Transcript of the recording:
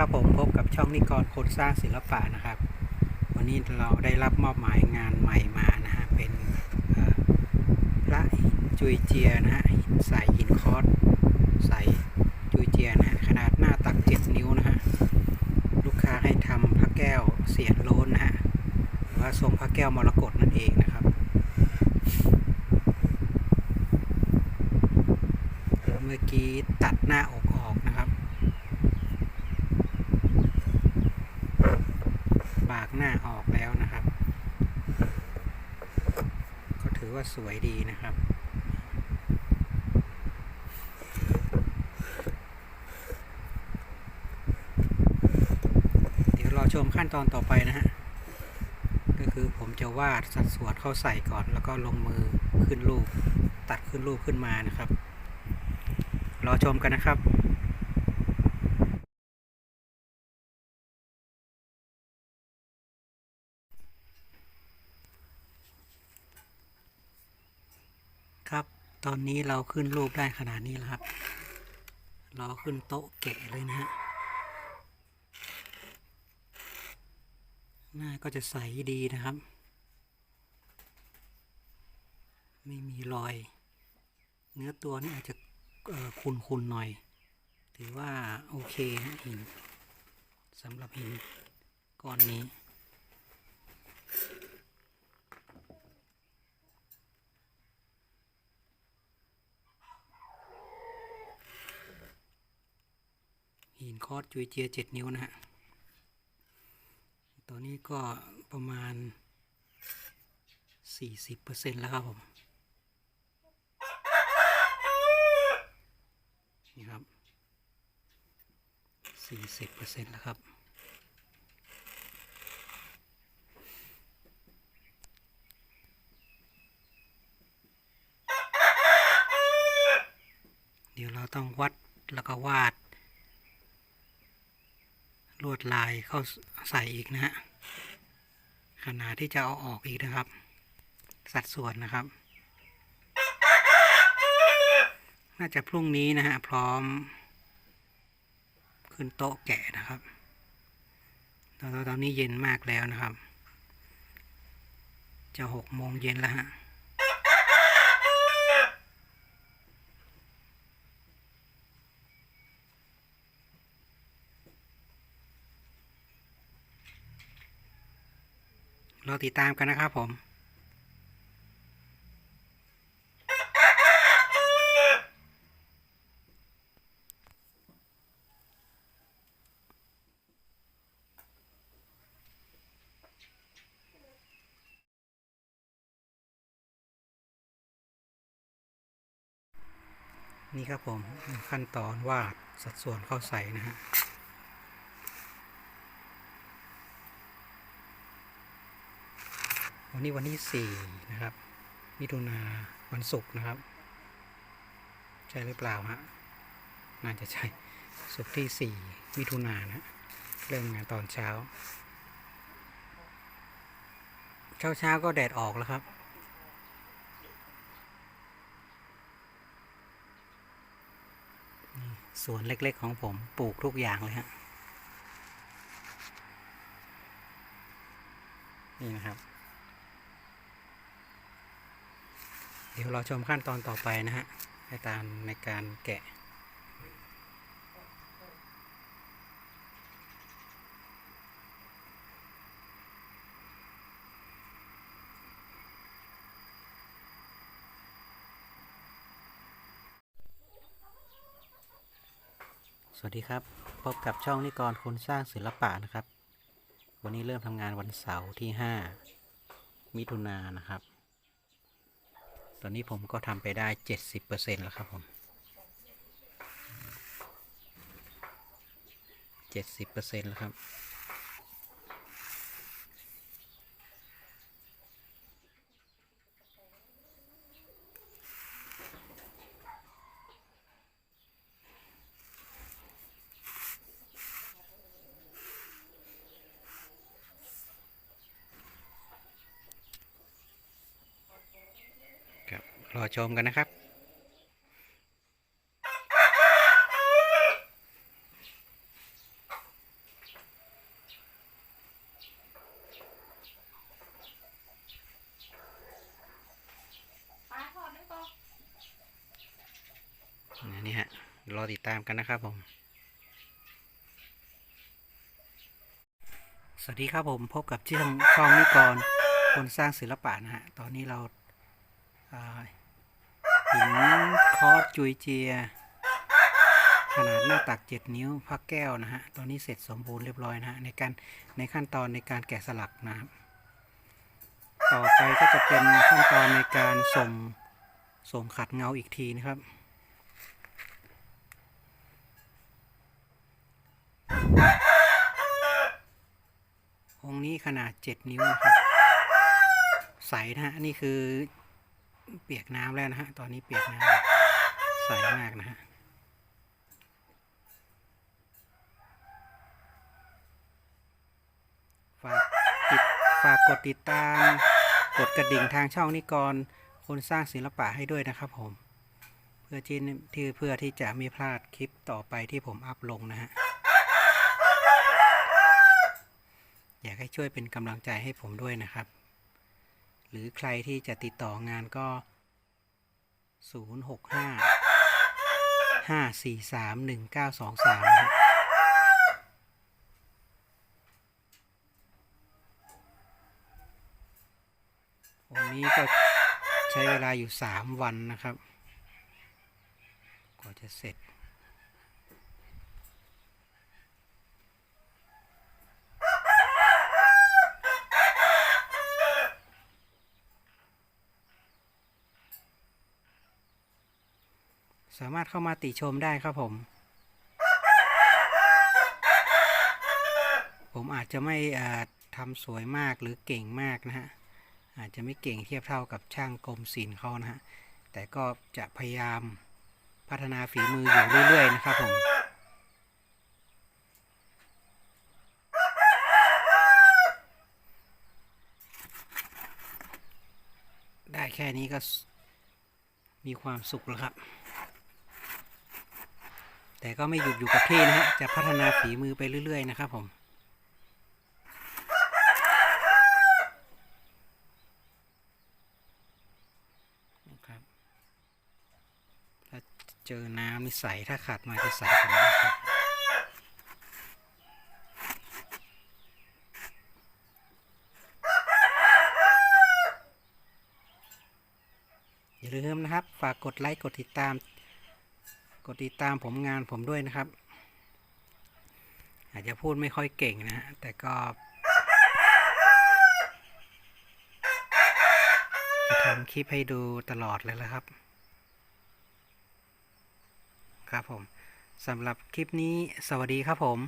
ครับผมพบกับช่องนิกรคนสร้างศิลปะนะครับ วันนี้เราได้รับมอบหมายงานใหม่มานะฮะเป็นพระจุยเจียนะฮะใส่หินคอสใส่จุยเจียนะฮะขนาดหน้าตัก7นิ้วนะฮะลูกค้าให้ทำพระแก้วเสียนโลนนะฮะหรือว่าทรงพระแก้วมรกตนั่นเองนะครับเมื่อกี้ตัดหน้าอกออกนะครับ บาก หน้าออกแล้วนะครับ ก็ถือว่าสวยดีนะครับเดี๋ยวรอชมขั้นตอนต่อไปนะฮะ ก็คือผมจะวาดสัดส่วนเข้าใส่ก่อน แล้วก็ลงมือขึ้นรูป ตัดขึ้นรูปขึ้นมานะครับ รอชมกันนะครับ ครับ ตอนนี้เราขึ้นรูปได้ขนาดนี้แล้วครับ เราขึ้นโต๊ะแกะเลยนะฮะ หน้าก็จะใสดีนะครับ ไม่มีรอย เนื้อตัวนี่อาจจะคุนๆหน่อย ถือว่าโอเคฮะหินสำหรับหินก้อนนี้ คอสจุยเจียเจ็ดนิ้วนะฮะตอนนี้ก็ประมาณ 40%แล้วครับผม นี่ครับ 40%แล้วครับเดี๋ยวเราต้องวัดแล้วก็วาด ลวดลายเข้าใส่อีกนะฮะขนาดที่จะเอาออกอีกนะครับ สัดส่วนนะครับ น่าจะพรุ่งนี้นะฮะพร้อม ขึ้นโต๊ะแกะนะครับตอนตอนนี้เย็นมากแล้วนะครับ จะหกโมงเย็นแล้วฮะ เราติดตามกันนะครับผมนี่ครับผมขั้นตอนวาดสัดส่วนเข้าใส่นะฮะ วันนี้วันที่สี่นะครับ มิถุนาวันศุกร์นะครับ ใช่หรือเปล่าฮะน่าจะใช่ศุกร์ที่สี่มิถุนานะเริ่มงานตอนเช้า เช้าเช้าๆก็แดดออกแล้วครับสวนเล็กๆของผมปลูกทุกอย่างเลยฮะ นี่นะครับ เดี๋ยวเราชมขั้นตอนต่อไปนะฮะในการในการแกะสวัสดีครับ พบกับช่องนิกรคนสร้างศิลปะนะครับ วันนี้เริ่มทำงานวันเสาร์ที่ 5 มิถุนายนนะครับ ตอนนี้ผมก็ทำไปได้ 70%แล้วครับผม 70%แล้วครับ รอชมกันนะครับนี่ฮะ รอติดตามกันนะครับผม สวัสดีครับผมพบกับที่ช่องนิกรคนสร้างศิลปะนะฮะ ตอนนี้เรา อ่าหินคอสจุยเจีย ขนาดหน้าตัก 7 นิ้วพักแก้วนะฮะตอนนี้เสร็จสมบูรณ์เรียบร้อยนะฮะในการในขั้นตอนในการแกะสลักนะครับต่อไปก็จะเป็นขั้นตอนในการส่งส่งขัดเงาอีกทีนะครับองค์นี้ขนาด 7 นิ้วนะครับ ใสนะฮะ นี่คือ เปียกน้ำแล้วนะฮะ ตอนนี้เปียกน้ำใสมากนะฮะฝากติดฝากกดติดตาม กดกระดิ่งทางช่องนิกรคนสร้างศิลปะให้ด้วยนะครับผม เพื่อที่ที่เพื่อที่จะไม่พลาดคลิปต่อไปที่ผมอัพลงนะฮะ อยากให้ช่วยเป็นกำลังใจให้ผมด้วยนะครับ รือใครที่จะติดต่องานก็ 065 543 1923ครับวันนี้ก็ใช้เวลาอยู่ 3 วันนะครับกว่าจะเสร็จ สามารถเข้ามาติชมได้ครับผม ผมอาจจะไม่ทำสวยมากหรือเก่งมากนะฮะ อาจจะไม่เก่งเทียบเท่ากับช่างกรมศิลป์เขานะฮะ แต่ก็จะพยายามพัฒนาฝีมืออยู่เรื่อยๆนะครับผมได้แค่นี้ก็มีความสุขแล้วครับ แต่ก็ไม่หยุดอยู่กับที่นะฮะ จะพัฒนาฝีมือไปเรื่อย ๆ นะครับผมนะครับถ้าเจอน้ำนี่ใสถ้าขัดมาจะใสกว่านี้ครับอย่าลืมนะครับ ฝากกดไลค์ กดติดตาม กดติดตามผมงานผมด้วยนะครับ อาจจะพูดไม่ค่อยเก่งนะฮะแต่ก็จะทำคลิปให้ดูตลอดเลยละครับ ครับผมสำหรับคลิปนี้สวัสดีครับผม